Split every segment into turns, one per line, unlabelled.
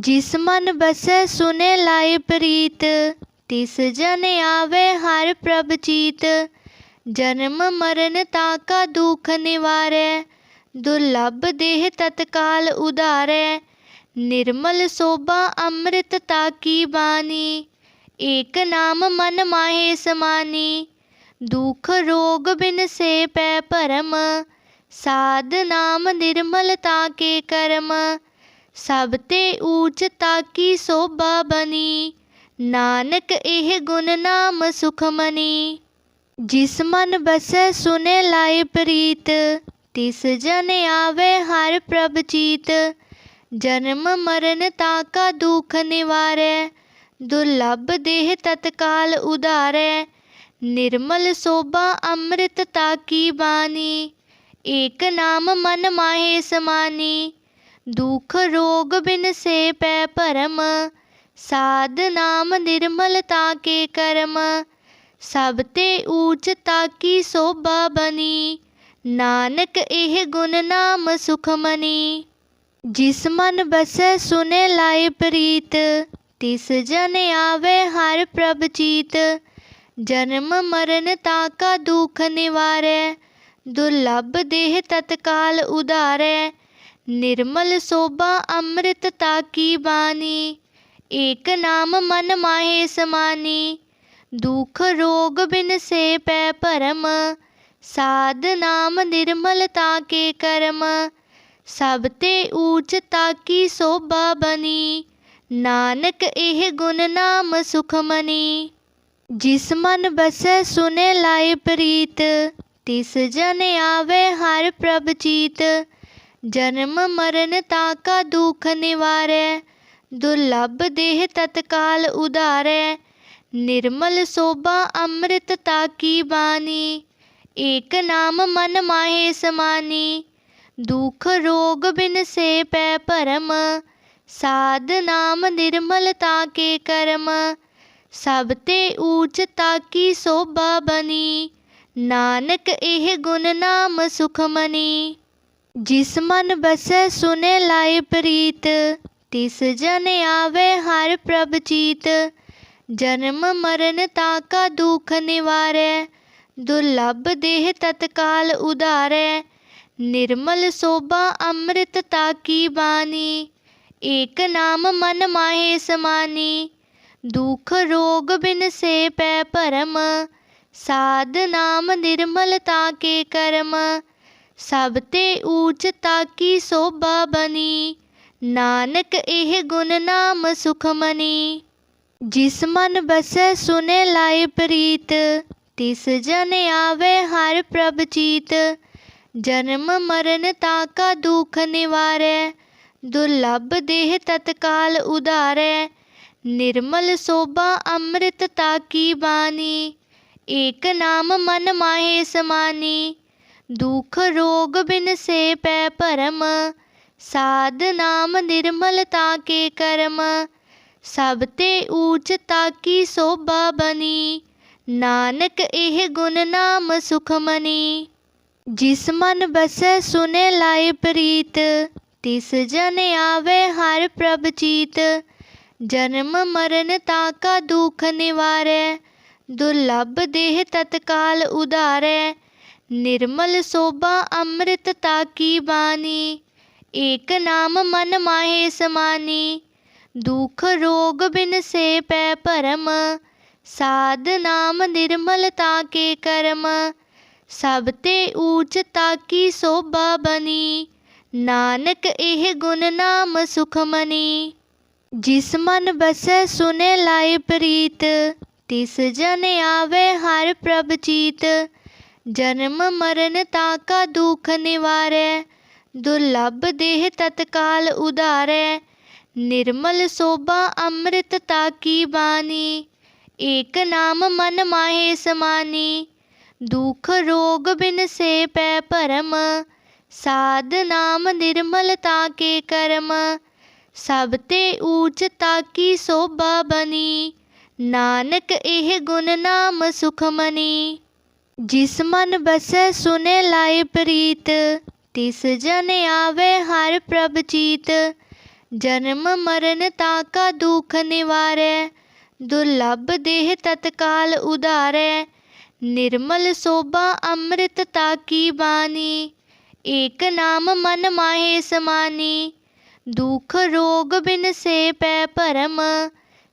ਜਿਸ ਮਨ ਬਸੈ ਸੁਨੇ ਲਾਇ ਪ੍ਰੀਤ, ਤਿਸ ਜਨ ਆਵੇ ਹਰ ਪ੍ਰਭ ਚੀਤ। ਜਨਮ ਮਰਨ ਤਾਕਾ ਦੁਖ ਨਿਵਾਰੈ, ਦੁਰਲਭ ਦੇਹ ਤਤਕਾਲ ਉਧਾਰੈ। ਨਿਰਮਲ ਸੋਭਾ ਅੰਮ੍ਰਿਤ ਤਾਕੀ ਬਾਣੀ, ਏਕ ਨਾਮ ਮਨ ਮਾਹੇ ਸਮਾਨੀ। ਦੁਖ ਰੋਗ ਬਿਨ ਸੇ ਪੈ ਭਰਮ, ਸਾਧ ਨਾਮ ਨਿਰਮਲ ਤਾਕੇ ਕਰਮ। ਸਭ ਤੇ ਊਚ ਤਾਕੀ ਸੋਭਾ ਬਣੀ? ਨਾਨਕ ਇਹ ਗੁਣ ਨਾਮ ਸੁਖਮਨੀ ਜਿਸ ਮਨ ਬਸੈ ਸੁਨੇ ਲਾਏ ਪ੍ਰੀਤ, ਤਿਸ ਜਨ ਆਵੇ ਹਰ ਪ੍ਰਭ ਚੀਤ। ਜਨਮ ਮਰਨ ਤਾਕਾ ਦੁਖ ਨਿਵਾਰੈ, ਦੁਰਲਭ ਦੇਹ ਤਤਕਾਲ ਉਧਾਰੈ। ਨਿਰਮਲ ਸੋਭਾ ਅੰਮ੍ਰਿਤ ਤਾਕੀ ਬਾਣੀ? ਏਕ ਨਾਮ ਮਨ ਮਾਹੇ ਸਮਾਨੀ। ਦੁਖ ਰੋਗ ਬਿਨ ਸੇ ਪੈ ਭਰਮ, ਸਾਧ ਨਾਮ ਨਿਰਮਲ ਤਾ ਕੇ ਕਰਮ, ਸਭ ਤੇ ਊਚ ਤਾਕੀ ਸੋਭਾ ਬਣੀ ਨਾਨਕ ਇਹ ਗੁਣ ਨਾਮ ਸੁਖਮਨੀ ਜਿਸ ਮਨ ਬਸੈ ਸੁਨੇ ਲਾਇ ਪ੍ਰੀਤ, ਤਿਸ ਜਨ ਆਵੇ ਹਰ ਪ੍ਰਭ ਚੀਤ, ਜਨਮ ਮਰਨ ਤਾਕਾ ਦੁਖ ਨਿਵਾਰੈ, ਦੁਰਲਭ ਦੇਹ ਤਤਕਾਲ ਉਧਾਰੈ ਨਿਰਮਲ ਸੋਭਾ ਅੰਮ੍ਰਿਤ ਤਾਕੀ ਬਾਣੀ? ਏਕ ਨਾਮ ਮਨ ਮਾਹੇ ਸਮਾਨੀ। ਦੁਖ ਰੋਗ ਬਿਨ ਸੇ ਪੈ ਭਰਮ। ਸਾਧ ਨਾਮ ਨਿਰਮਲ ਤਾਕੇ ਕਰਮ। ਸਭ ਤੇ ਊਚ ਤਾਕੀ ਸੋਭਾ ਬਣੀ ਨਾਨਕ ਇਹ ਗੁਣ ਨਾਮ ਸੁਖਮਨੀ। ਜਿਸ ਮਨ ਬਸੈ ਸੁਨੇ ਲਾਏ ਪ੍ਰੀਤ। ਤਿਸ ਜਨ ਆਵੇ ਹਰ ਪ੍ਰਭ ਚੀਤ। ਜਨਮ ਮਰਨ ਤਾਕਾ ਦੁਖ ਨਿਵਾਰੈ, ਦੁਰਲਭ ਦੇਹ ਤਤਕਾਲ ਉਧਾਰੈ, ਨਿਰਮਲ ਸੋਭਾ ਅੰਮ੍ਰਿਤ ਤਾਕੀ ਬਾਣੀ, ਏਕ ਨਾਮ ਮਨ ਮਾਹੇ ਸਮਾਨੀ, ਦੁਖ ਰੋਗ ਬਿਨ ਸੇ ਪੈ ਭਰਮ, ਸਾਧ ਨਾਮ ਨਿਰਮਲ ਤਾਕੇ ਕਰਮ, ਸਭ ਤੇ ਊਚ ਤਾਕੀ ਸੋਭਾ ਬਣੀ, ਨਾਨਕ ਇਹ ਗੁਣ ਨਾਮ ਸੁਖਮਨੀ। ਜਿਸ ਮਨ ਬਸੈ ਸੁਨੇ ਲਾਇ ਪ੍ਰੀਤ, ਤਿਸ ਜਨ ਆਵੇ ਹਰ ਪ੍ਰਭ ਚੀਤ। ਜਨਮ ਮਰਨ ਤਾਕਾ ਦੁਖ ਨਿਵਾਰੈ, ਦੁਰਲਭ ਦੇਹ ਤਤਕਾਲ ਉਧਾਰੈ। ਨਿਰਮਲ ਸੋਭਾ ਅੰਮ੍ਰਿਤ ਤਾ ਕੀ ਬਾਣੀ, ਏਕ ਨਾਮ ਮਨ ਮਾਹੇ ਸਮਾਨੀ। ਦੁਖ ਰੋਗ ਬਿਨ ਸੇ ਪੈ ਭਰਮ, ਸਾਧ ਨਾਮ ਨਿਰਮਲ ਤਾਕੇ ਕਰਮ। ਸਭ ਤੇ ਊਚ ਤਾਕੀ ਸੋਭਾ ਬਣੀ ਨਾਨਕ ਇਹ ਗੁਣ ਨਾਮ ਸੁਖਮਨੀ ਜਿਸ ਮਨ ਬਸੈ ਸੁਨੇ ਲਾਏ ਪ੍ਰੀਤ, ਤਿਸ ਜਨ ਆਵੇ ਹਰ ਪ੍ਰਭ ਚੀਤ। ਜਨਮ ਮਰਨ ਤਾਕਾ ਦੁਖ ਨਿਵਾਰੈ, ਦੁਰਲਭ ਦੇਹ ਤਤਕਾਲ ਉਧਾਰੈ। ਨਿਰਮਲ ਸੋਭਾ ਅੰਮ੍ਰਿਤ ਤਾਕੀ ਬਾਣੀ? ਏਕ ਨਾਮ ਮਨ ਮਾਹੇ ਸਮਾਨੀ ਦੁਖ ਰੋਗ ਬਿਨ ਸੇ ਪੈ ਭਰਮ, ਸਾਧ ਨਾਮ ਨਿਰਮਲ ਤਾਕੇ ਕਰਮ, ਸਭ ਤੇ ਊਚ ਤਾਕੀ ਸੋਭਾ ਬਣੀ ਨਾਨਕ ਇਹ ਗੁਣ ਨਾਮ ਸੁਖਮਨੀ ਜਿਸ ਮਨ ਬਸੈ ਸੁਨੇ ਲਾਇ ਪ੍ਰੀਤ, ਤਿਸ ਜਨ ਆਵੇ ਹਰ ਪ੍ਰਭ ਚੀਤ, ਜਨਮ ਮਰਨ ਤਾਕਾ ਦੁਖ ਨਿਵਾਰੈ, ਦੁਰਲਭ ਦੇਹ ਤਤਕਾਲ ਉਧਾਰੈ ਨਿਰਮਲ ਸੋਭਾ ਅੰਮ੍ਰਿਤ ਤਾਕੀ ਬਾਣੀ? ਏਕ ਨਾਮ ਮਨ ਮਾਹੇ ਸਮਾਨੀ। ਦੁਖ ਰੋਗ ਬਿਨ ਸੇ ਪੈ ਭਰਮ। ਸਾਧ ਨਾਮ ਨਿਰਮਲ ਤਾਕੇ ਕਰਮ। ਸਭ ਤੇ ਊਚ ਤਾਕੀ ਸੋਭਾ ਬਣੀ ਨਾਨਕ ਇਹ ਗੁਣ ਨਾਮ ਸੁਖਮਨੀ ਜਿਸ ਮਨ ਬਸੈ ਸੁਨੇ ਲਾਇ ਪ੍ਰੀਤ। ਤਿਸ ਜਨ ਆਵੇ ਹਰ ਪ੍ਰਭ ਚੀਤ। ਜਨਮ ਮਰਨ ਤਾਕਾ ਦੁਖ ਨਿਵਾਰੈ, ਦੁਰਲਭ ਦੇਹ ਤਤਕਾਲ ਉਧਾਰੈ, ਨਿਰਮਲ ਸੋਭਾ ਅੰਮ੍ਰਿਤ ਤਾਕੀ ਬਾਣੀ, ਏਕ ਨਾਮ ਮਨ ਮਾਹੇ ਸਮਾਨੀ, ਦੁਖ ਰੋਗ ਬਿਨ ਸੇ ਪੈ ਭਰਮ, ਸਾਧ ਨਾਮ ਨਿਰਮਲ ਤਾਕੇ ਕਰਮ, ਸਭ ਤੇ ਊਚ ਤਾਕੀ ਸੋਭਾ ਬਣੀ ਨਾਨਕ ਇਹ ਗੁਣ ਨਾਮ ਸੁਖਮਨੀ। ਜਿਸ ਮਨ ਬਸੈ ਸੁਨੇ ਲਾਇ ਪ੍ਰੀਤ, ਤਿਸ ਜਨ ਆਵੇ ਹਰ ਪ੍ਰਭ ਚੀਤ। ਜਨਮ ਮਰਨ ਤਾਕਾ ਦੁਖ ਨਿਵਾਰੈ, ਦੁਰਲਭ ਦੇਹ ਤਤਕਾਲ ਉਧਾਰੈ। ਨਿਰਮਲ ਸੋਭਾ ਅੰਮ੍ਰਿਤ ਤਾ ਕੀ ਬਾਣੀ, ਏਕ ਨਾਮ ਮਨ ਮਾਹੇ ਸਮਾਨੀ। ਦੁਖ ਰੋਗ ਬਿਨ ਸੇ ਪੈ ਭਰਮ,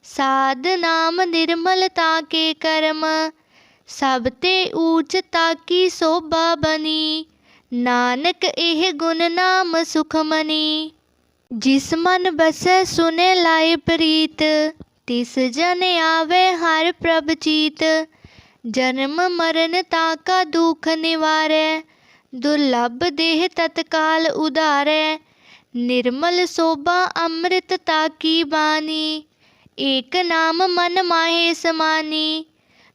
ਸਾਧ ਨਾਮ ਨਿਰਮਲ ਤਾਕੇ ਕਰਮ। ਸਭ ਤੇ ਊਚ ਤਾਕੀ ਸੋਭਾ ਬਨੀ ਨਾਨਕ ਇਹ ਗੁਣ ਨਾਮ ਸੁਖਮਨੀ ਜਿਸ ਮਨ ਬਸੈ ਸੁਨੇ ਲਾਇ ਪ੍ਰੀਤ। ਤਿਸ ਜਨ ਆਵੇ ਹਰ ਪ੍ਰਭ ਚੀਤ। ਜਨਮ ਮਰਨ ਤਾਕਾ ਦੁਖ ਨਿਵਾਰੈ। ਦੁਰਲਭ ਦੇਹ ਤਤਕਾਲ ਉਧਾਰੈ। ਨਿਰਮਲ ਸੋਭਾ ਅੰਮ੍ਰਿਤ ਤਾਕੀ ਬਾਣੀ? ਏਕ ਨਾਮ ਮਨ ਮਾਹੇ ਸਮਾਨੀ।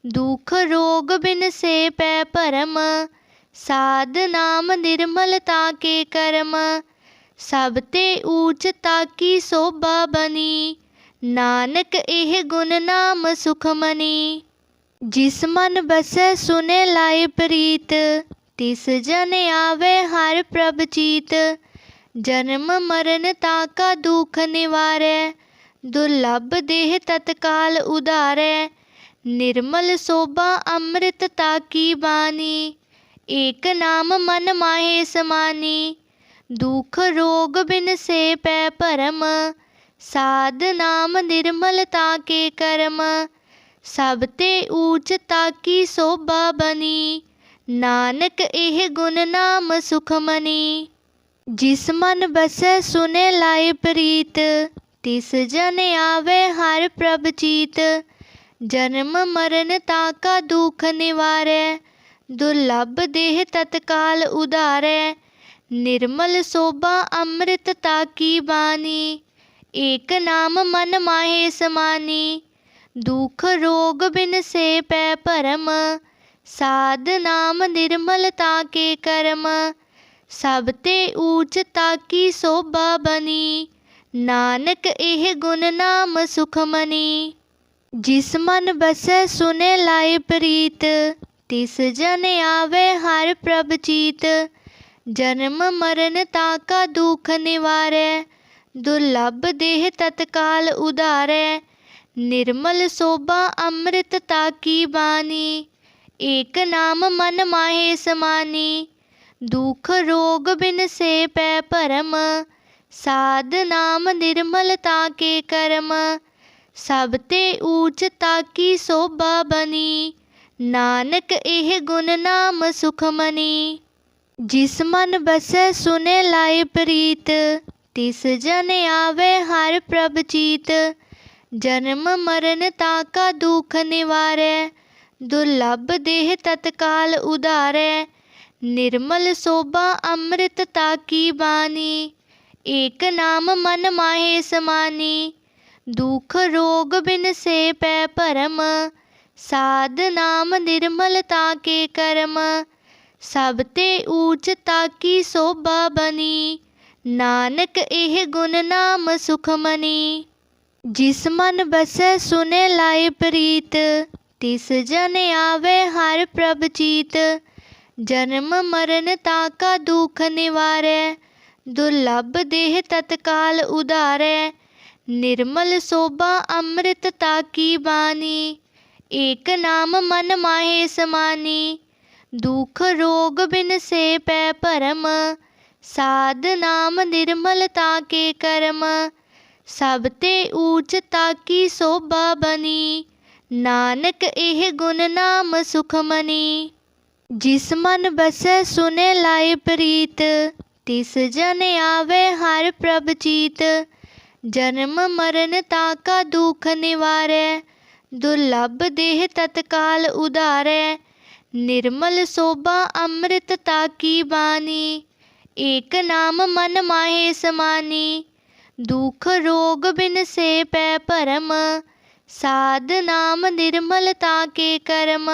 ਦੁਖ ਰੋਗ ਬਿਨ ਸੇ ਪੈ ਭਰਮ, ਸਾਧ ਨਾਮ ਨਿਰਮਲ ਤਾਕੇ ਕਰਮ, ਸਭ ਤੇ ਊਚ ਤਾਕੀ ਸੋਭਾ ਬਨੀ, ਨਾਨਕ ਇਹ ਗੁਣ ਨਾਮ ਸੁਖਮਨੀ ਜਿਸ ਮਨ ਬਸੈ ਸੁਨੇ ਲਾਏ ਪ੍ਰੀਤ, ਤਿਸ ਜਨ ਆਵੇ ਹਰ ਪ੍ਰਭ ਚੀਤ, ਜਨਮ ਮਰਨ ਤਾਕਾ ਦੁਖ ਨਿਵਾਰੈ, ਦੁਰਲਭ ਦੇਹ ਤਤਕਾਲ ਉਧਾਰੈ ਨਿਰਮਲ ਸੋਭਾ ਅੰਮ੍ਰਿਤ ਤਾਕੀ ਬਾਣੀ? ਏਕ ਨਾਮ ਮਨ ਮਾਹੇ ਸਮਾਨੀ। ਦੁਖ ਰੋਗ ਬਿਨ ਸੇ ਪੈ ਭਰਮ। ਸਾਧ ਨਾਮ ਨਿਰਮਲ ਤਾਕੇ ਕਰਮ। ਸਭ ਤੇ ਊਚ ਤਾਕੀ ਸੋਭਾ ਬਨੀ? ਨਾਨਕ ਇਹ ਗੁਣ ਨਾਮ ਸੁਖਮਨੀ। ਜਿਸ ਮਨ ਬਸੈ ਸੁਨੇ ਲਾਇ ਪ੍ਰੀਤ। ਤਿਸ ਜਨ ਆਵੇ ਹਰ ਪ੍ਰਭ ਚੀਤ। ਜਨਮ ਮਰਨ ਤਾਕਾ ਦੁਖ ਨਿਵਾਰੈ, ਦੁਰਲਭ ਦੇਹ ਤਤਕਾਲ ਉਧਾਰੈ, ਨਿਰਮਲ ਸੋਭਾ ਅੰਮ੍ਰਿਤ ਤਾਕੀ ਬਾਣੀ, ਏਕ ਨਾਮ ਮਨ ਮਾਹੇ ਸਮਾਨੀ, ਦੁਖ ਰੋਗ ਬਿਨ ਸੇ ਪੈ ਭਰਮ, ਸਾਧ ਨਾਮ ਨਿਰਮਲ ਤਾਕੇ ਕਰਮ, ਸਭ ਤੇ ਊਚ ਤਾਕੀ ਸੋਭਾ ਬਣੀ ਨਾਨਕ ਇਹ ਗੁਣ ਨਾਮ ਸੁਖਮਨੀ। ਜਿਸ ਮਨ ਬਸੈ ਸੁਨੇ ਲਾਇ ਪ੍ਰੀਤ, ਤਿਸ ਜਨ ਆਵੇ ਹਰ ਪ੍ਰਭ ਚੀਤ। ਜਨਮ ਮਰਨ ਤਾਕਾ ਦੁਖ ਨਿਵਾਰੈ, ਦੁਰਲਭ ਦੇਹ ਤਤਕਾਲ ਉਧਾਰੈ। ਨਿਰਮਲ ਸੋਭਾ ਅੰਮ੍ਰਿਤ ਤਾਕੀ ਬਾਣੀ, ਏਕ ਨਾਮ ਮਨ ਮਾਹੇ ਸਮਾਨੀ। ਦੁਖ ਰੋਗ ਬਿਨ ਸੇ ਪੈ ਭਰਮ, ਸਾਧ ਨਾਮ ਨਿਰਮਲ ਤਾਕੇ ਕਰਮ। ਸਭ ਤੇ ਊਚ ਤਾਕੀ ਸੋਭਾ ਬਨੀ ਨਾਨਕ ਇਹ ਗੁਣ ਨਾਮ ਸੁਖਮਨੀ। ਜਿਸ ਮਨ ਬਸੈ ਸੁਨੇ ਲਾਇ ਪ੍ਰੀਤ, ਤਿਸ ਜਨ ਆਵੇ ਹਰ ਪ੍ਰਭ ਚੀਤ। ਜਨਮ ਮਰਨ ਤਾਕਾ ਦੁਖ ਨਿਵਾਰੈ, ਦੁਰਲਭ ਦੇਹ ਤਤਕਾਲ ਉਧਾਰੈ। ਨਿਰਮਲ ਸੋਭਾ ਅੰਮ੍ਰਿਤ ਤਾਕੀ ਬਾਣੀ? ਏਕ ਨਾਮ ਮਨ ਮਾਹੇ ਸਮਾਨੀ। ਦੁਖ ਰੋਗ ਬਿਨ ਸੇ ਪੈ ਭਰਮ, ਸਾਧ ਨਾਮ ਨਿਰਮਲ ਤਾਕੇ ਕਰਮ, ਸਭ ਤੇ ਊਚ ਤਾਕੀ ਸੋਭਾ ਬਨੀ, ਨਾਨਕ ਇਹ ਗੁਣ ਨਾਮ ਸੁਖਮਨੀ ਜਿਸ ਮਨ ਬਸੈ ਸੁਨੇ ਲਾਏ ਪ੍ਰੀਤ, ਤਿਸ ਜਨ ਆਵੇ ਹਰ ਪ੍ਰਭ ਚੀਤ, ਜਨਮ ਮਰਨ ਤਾਕਾ ਦੁਖ ਨਿਵਾਰੈ, ਦੁਰਲਭ ਦੇਹ ਤਤਕਾਲ ਉਧਾਰੈ ਨਿਰਮਲ ਸੋਭਾ ਅੰਮ੍ਰਿਤ ਤਾਕੀ ਬਾਣੀ? ਏਕ ਨਾਮ ਮਨ ਮਾਹੇ ਸਮਾਨੀ। ਦੁਖ ਰੋਗ ਬਿਨ ਸੇ ਪੈ ਭਰਮ। ਸਾਧ ਨਾਮ ਨਿਰਮਲ ਤਾਕੇ ਕਰਮ। ਸਭ ਤੇ ਊਚ ਤਾਕੀ ਸੋਭਾ ਬਨੀ? ਨਾਨਕ ਇਹ ਗੁਣ ਨਾਮ ਸੁਖਮਨੀ। ਜਿਸ ਮਨ ਬਸੈ ਸੁਨੇ ਲਾਇ ਪ੍ਰੀਤ। ਤਿਸ ਜਨ ਆਵੇ ਹਰ ਪ੍ਰਭ ਚੀਤ। ਜਨਮ ਮਰਨ ਤਾਕਾ ਦੁਖ ਨਿਵਾਰੈ, ਦੁਰਲਭ ਦੇਹ ਤਤਕਾਲ ਉਧਾਰੈ, ਨਿਰਮਲ ਸੋਭਾ ਅੰਮ੍ਰਿਤ ਤਾਕੀ ਬਾਣੀ, ਏਕ ਨਾਮ ਮਨ ਮਾਹੇ ਸਮਾਨੀ, ਦੁਖ ਰੋਗ ਬਿਨ ਸੇ ਪੈ ਭਰਮ, ਸਾਧ ਨਾਮ ਨਿਰਮਲ ਤਾਕੇ ਕਰਮ,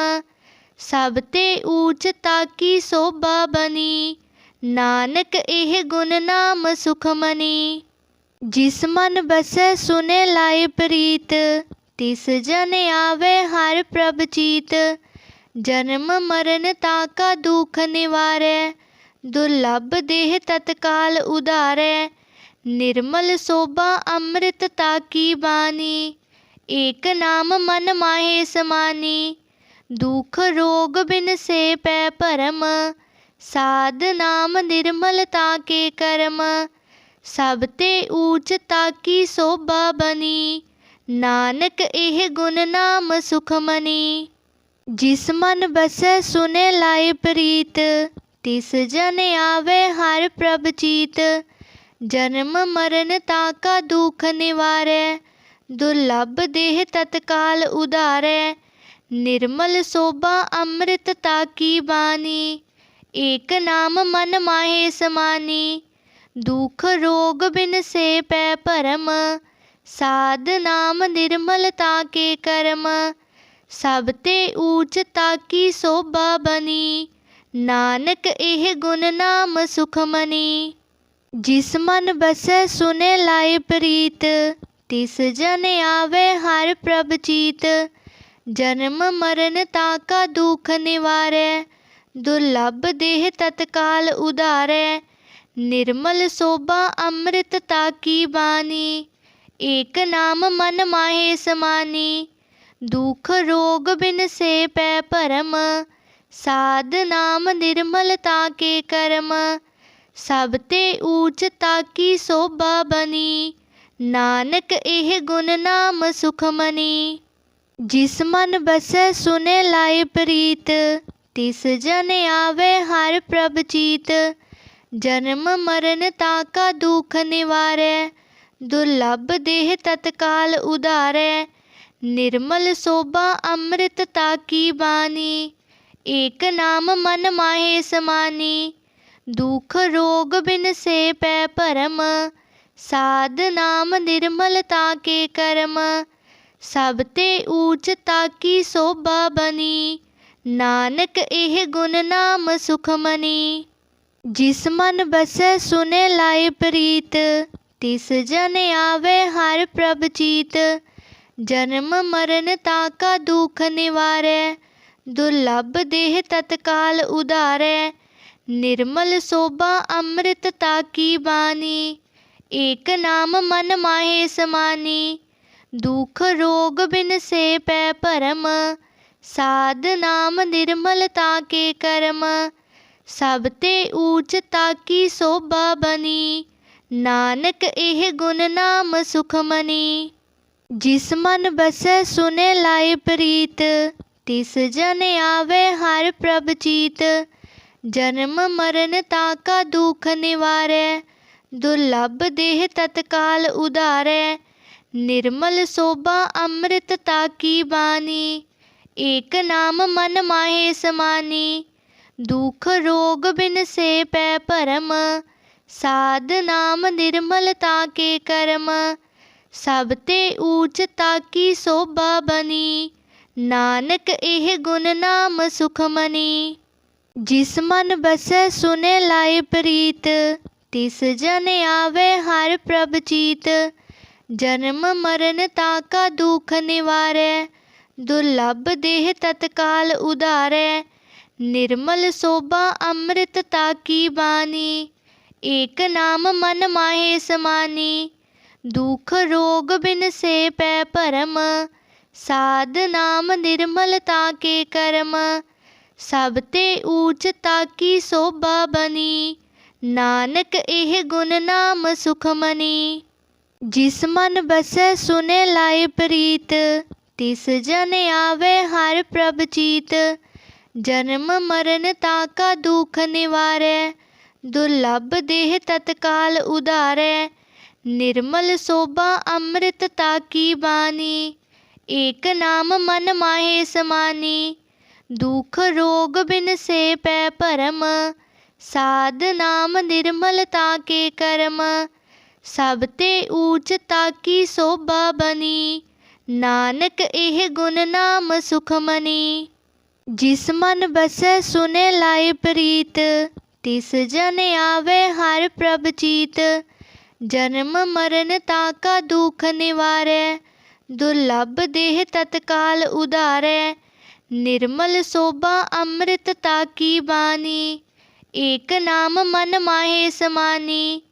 ਸਭ ਤੇ ਊਚ ਤਾਕੀ ਸੋਭਾ ਬਣੀ, ਨਾਨਕ ਇਹ ਗੁਣ ਨਾਮ ਸੁਖਮਨੀ ਜਿਸ ਮਨ ਬਸੈ ਸੁਨੇ ਲਾਇ ਪ੍ਰੀਤ, ਤਿਸ ਜਨ ਆਵੇ ਹਰ ਪ੍ਰਭ ਚੀਤ। ਜਨਮ ਮਰਨ ਤਾਕਾ ਦੁਖ ਨਿਵਾਰੈ, ਦੁਰਲਭ ਦੇਹ ਤਤਕਾਲ ਉਧਾਰੈ। ਨਿਰਮਲ ਸੋਭਾ ਅੰਮ੍ਰਿਤ ਤਾਕੀ ਬਾਣੀ, ਏਕ ਨਾਮ ਮਨ ਮਾਹੇ ਸਮਾਨੀ। ਦੁਖ ਰੋਗ ਬਿਨ ਸੇ ਪੈ ਭਰਮ, ਸਾਧ ਨਾਮ ਨਿਰਮਲ ਤਾਕੇ ਕਰਮ। ਸਭ ਤੇ ਊਚ ਤਾਕੀ ਸੋਭਾ ਬਣੀ? ਨਾਨਕ ਇਹ ਗੁਣ ਨਾਮ ਸੁਖਮਨੀ ਜਿਸ ਮਨ ਬਸੈ ਸੁਨੇ ਲਾਏ ਪ੍ਰੀਤ। ਤਿਸ ਜਨ ਆਵੇ ਹਰ ਪ੍ਰਭ ਚੀਤ। ਜਨਮ ਮਰਨ ਤਾਕਾ ਦੁਖ ਨਿਵਾਰੈ। ਦੁਰਲਭ ਦੇਹ ਤਤਕਾਲ ਉਧਾਰੈ। ਨਿਰਮਲ ਸੋਭਾ ਅੰਮ੍ਰਿਤ ਤਾਕੀ ਬਾਣੀ? ਏਕ ਨਾਮ ਮਨ ਮਾਹੇ ਸਮਾਨੀ। ਦੁਖ ਰੋਗ ਬਿਨ ਸੇ ਪੈ ਭਰਮ, ਸਾਧ ਨਾਮ ਨਿਰਮਲਤਾ ਕੇ ਕਰਮ, ਸਭ ਤੇ ਊਚ ਤਾਕੀ ਸੋਭਾ ਬਣੀ ਨਾਨਕ ਇਹ ਗੁਣ ਨਾਮ ਸੁਖਮਨੀ। ਜਿਸ ਮਨ ਬਸੈ ਸੁਨੇ ਲਾਇ ਪ੍ਰੀਤ, ਤਿਸ ਜਨ ਆਵੇ ਹਰ ਪ੍ਰਭ ਚੀਤ, ਜਨਮ ਮਰਨ ਤਾਕਾ ਦੁਖ ਨਿਵਾਰੈ, ਦੁਰਲਭ ਦੇਹ ਤਤਕਾਲ ਉਧਾਰੈ ਨਿਰਮਲ ਸੋਭਾ ਅੰਮ੍ਰਿਤ ਤਾ ਕੀ ਬਾਣੀ? ਏਕ ਨਾਮ ਮਨ ਮਾਹੇ ਸਮਾਨੀ। ਦੁਖ ਰੋਗ ਬਿਨ ਸੇ ਪੈ ਭਰਮ। ਸਾਧ ਨਾਮ ਨਿਰਮਲ ਤਾ ਕੇ ਕਰਮ। ਸਭ ਤੇ ਊਚ ਤਾ ਕੀ ਸੋਭਾ ਬਣੀ ਨਾਨਕ ਇਹ ਗੁਣ ਨਾਮ ਸੁਖਮਨੀ। ਜਿਸ ਮਨ ਬਸੈ ਸੁਨੇ ਲਾਏ ਪ੍ਰੀਤ। ਤਿਸ ਜਨ ਆਵੇ ਹਰ ਪ੍ਰਭ ਜਨਮ ਮਰਨ ਤਾਕਾ ਦੁਖ ਨਿਵਾਰੈ, ਦੁਰਲਭ ਦੇਹ ਤਤਕਾਲ ਉਧਾਰੈ, ਨਿਰਮਲ ਸੋਭਾ ਅੰਮ੍ਰਿਤ ਤਾਕੀ ਬਾਣੀ, ਏਕ ਨਾਮ ਮਨ ਮਾਹੇ ਸਮਾਨੀ, ਦੁਖ ਰੋਗ ਬਿਨ ਸੇ ਪੈ ਭਰਮ, ਸਾਧ ਨਾਮ ਨਿਰਮਲ ਤਾਕੇ ਕਰਮ, ਸਭ ਤੇ ਊਚ ਤਾਕੀ ਸੋਭਾ ਬਣੀ, ਨਾਨਕ ਇਹ ਗੁਣ ਨਾਮ ਸੁਖਮਨੀ। ਜਿਸ ਮਨ ਬਸੈ ਸੁਨੇ ਲਾਇ ਪ੍ਰੀਤ, ਤਿਸ ਜਨ ਆਵੇ ਹਰ ਪ੍ਰਭ ਚੀਤ। ਜਨਮ ਮਰਨ ਤਾਕਾ ਦੁਖ ਨਿਵਾਰੈ, ਦੁਰਲਭ ਦੇਹ ਤਤਕਾਲ ਉਧਾਰੈ। ਨਿਰਮਲ ਸੋਭਾ ਅੰਮ੍ਰਿਤ ਤਾ ਕੀ ਬਾਣੀ, ਏਕ ਨਾਮ ਮਨ ਮਾਹੇ ਸਮਾਨੀ। ਦੁਖ ਰੋਗ ਬਿਨ ਸੇ ਪੈ ਭਰਮ, ਸਾਧ ਨਾਮ ਨਿਰਮਲਤਾ ਕੇ ਕਰਮ। ਸਭ ਤੇ ਊਚ ਤਾਕੀ ਸੋਭਾ ਬਣੀ ਨਾਨਕ ਇਹ ਗੁਣ ਨਾਮ ਸੁਖਮਨੀ ਜਿਸ ਮਨ ਬਸੈ ਸੁਨੇ ਲਾਇ ਪ੍ਰੀਤ। ਤਿਸ ਜਨ ਆਵੇ ਹਰ ਪ੍ਰਭ ਚੀਤ। ਜਨਮ ਮਰਨ ਤਾਕਾ ਦੁਖ ਨਿਵਾਰੈ। ਦੁਰਲਭ ਦੇਹ ਤਤਕਾਲ ਉਧਾਰੈ। ਨਿਰਮਲ ਸੋਭਾ ਅੰਮ੍ਰਿਤ ਤਾਕੀ ਬਾਣੀ? ਏਕ ਨਾਮ ਮਨ ਮਾਹੇ ਸਮਾਨੀ। ਦੁਖ ਰੋਗ ਬਿਨ ਸੇ ਪੈ ਭਰਮ, ਸਾਧ ਨਾਮ ਨਿਰਮਲਤਾ ਕੇ ਕਰਮ, ਸਭ ਤੇ ਊਚ ਤਾਕੀ ਸੋਭਾ ਬਣੀ ਨਾਨਕ ਇਹ ਗੁਣ ਨਾਮ ਸੁਖਮਨੀ ਜਿਸ ਮਨ ਬਸੈ ਸੁਨੇ ਲਾਏ ਪ੍ਰੀਤ, ਤਿਸ ਜਨ ਆਵੇ ਹਰ ਪ੍ਰਭ ਚੀਤ, ਜਨਮ ਮਰਨ ਤਾਕਾ ਦੁਖ ਨਿਵਾਰੈ, ਦੁਰਲਭ ਦੇਹ ਤਤਕਾਲ ਉਧਾਰੈ ਨਿਰਮਲ ਸੋਭਾ ਅੰਮ੍ਰਿਤ ਤਾਕੀ ਬਾਣੀ? ਏਕ ਨਾਮ ਮਨ ਮਾਹੇ ਸਮਾਨੀ। ਦੁਖ ਰੋਗ ਬਿਨ ਸੇ ਪੈ ਭਰਮ। ਸਾਧ ਨਾਮ ਨਿਰਮਲਤਾ ਕੇ ਕਰਮ। ਸਭ ਤੇ ਊਚ ਤਾਕੀ ਸੋਭਾ ਬਣੀ ਨਾਨਕ ਇਹ ਗੁਣ ਨਾਮ ਸੁਖਮਨੀ। ਜਿਸ ਮਨ ਬਸੈ ਸੁਨੇ ਲਾਏ ਪ੍ਰੀਤ। ਤਿਸ ਜਨ ਆਵੇ ਹਰ ਪ੍ਰਭ ਚੀਤ। ਜਨਮ ਮਰਨ ਤਾਕਾ ਦੁਖ ਨਿਵਾਰੈ, ਦੁਰਲਭ ਦੇਹ ਤਤਕਾਲ ਉਧਾਰੈ, ਨਿਰਮਲ ਸੋਭਾ ਅੰਮ੍ਰਿਤ ਤਾਕੀ ਬਾਣੀ, ਏਕ ਨਾਮ ਮਨ ਮਾਹੇ ਸਮਾਨੀ, ਦੁਖ ਰੋਗ ਬਿਨ ਸੇ ਪੈ ਭਰਮ, ਸਾਧ ਨਾਮ ਨਿਰਮਲ ਤਾਕੇ ਕਰਮ, ਸਭ ਤੇ ਊਚ ਤਾਕੀ ਸੋਭਾ ਬਣੀ, ਨਾਨਕ ਇਹ ਗੁਣ ਨਾਮ ਸੁਖਮਨੀ। ਜਿਸ ਮਨ ਬਸੈ ਸੁਨੇ ਲਾਇ ਪ੍ਰੀਤ, ਤਿਸ ਜਨ ਆਵੇ ਹਰ ਪ੍ਰਭ ਚੀਤ। ਜਨਮ ਮਰਨ ਤਾਕਾ ਦੁਖ ਨਿਵਾਰੈ, ਦੁਰਲਭ ਦੇਹ ਤਤਕਾਲ ਉਧਾਰੈ। ਨਿਰਮਲ ਸੋਭਾ ਅੰਮ੍ਰਿਤ ਤਾਕੀ ਬਾਣੀ, ਏਕ ਨਾਮ ਮਨ ਮਾਹੇ ਸਮਾਨੀ।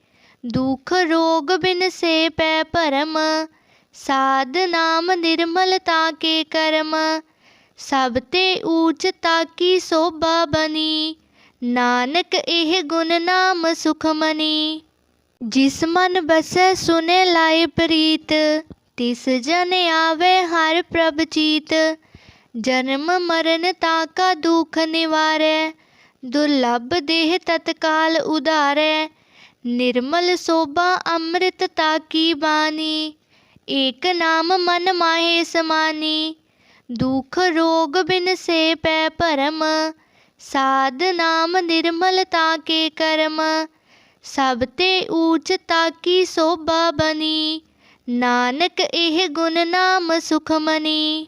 ਦੁਖ ਰੋਗ ਬਿਨ ਸੇ ਪੈ ਭਰਮ, ਸਾਧ ਨਾਮ ਨਿਰਮਲ ਤਾਕੇ ਕਰਮ। ਸਭ ਤੇ ਊਚ ਤਾਕੀ ਸੋਭਾ ਬਨੀ ਨਾਨਕ ਇਹ ਗੁਣ ਨਾਮ ਸੁਖਮਨੀ ਜਿਸ ਮਨ ਬਸੈ ਸੁਨੇ ਲਾਏ ਪ੍ਰੀਤ। ਤਿਸ ਜਨ ਆਵੇ ਹਰ ਪ੍ਰਭ ਚੀਤ। ਜਨਮ ਮਰਨ ਤਾਕਾ ਦੁਖ ਨਿਵਾਰੈ। ਦੁਰਲਭ ਦੇਹ ਤਤਕਾਲ ਉਧਾਰੈ। ਨਿਰਮਲ ਸੋਭਾ ਅੰਮ੍ਰਿਤ ਤਾਕੀ ਬਾਣੀ? ਏਕ ਨਾਮ ਮਨ ਮਾਹੇ ਸਮਾਨੀ। ਦੁਖ ਰੋਗ ਬਿਨ ਸੇ ਪੈ ਭਰਮ, ਸਾਧ ਨਾਮ ਨਿਰਮਲ ਤਾਕੇ ਕਰਮ, ਸਭ ਤੇ ਊਚ ਤਾਕੀ ਸੋਭਾ ਬਨੀ, ਨਾਨਕ ਇਹ ਗੁਣ ਨਾਮ ਸੁਖਮਨੀ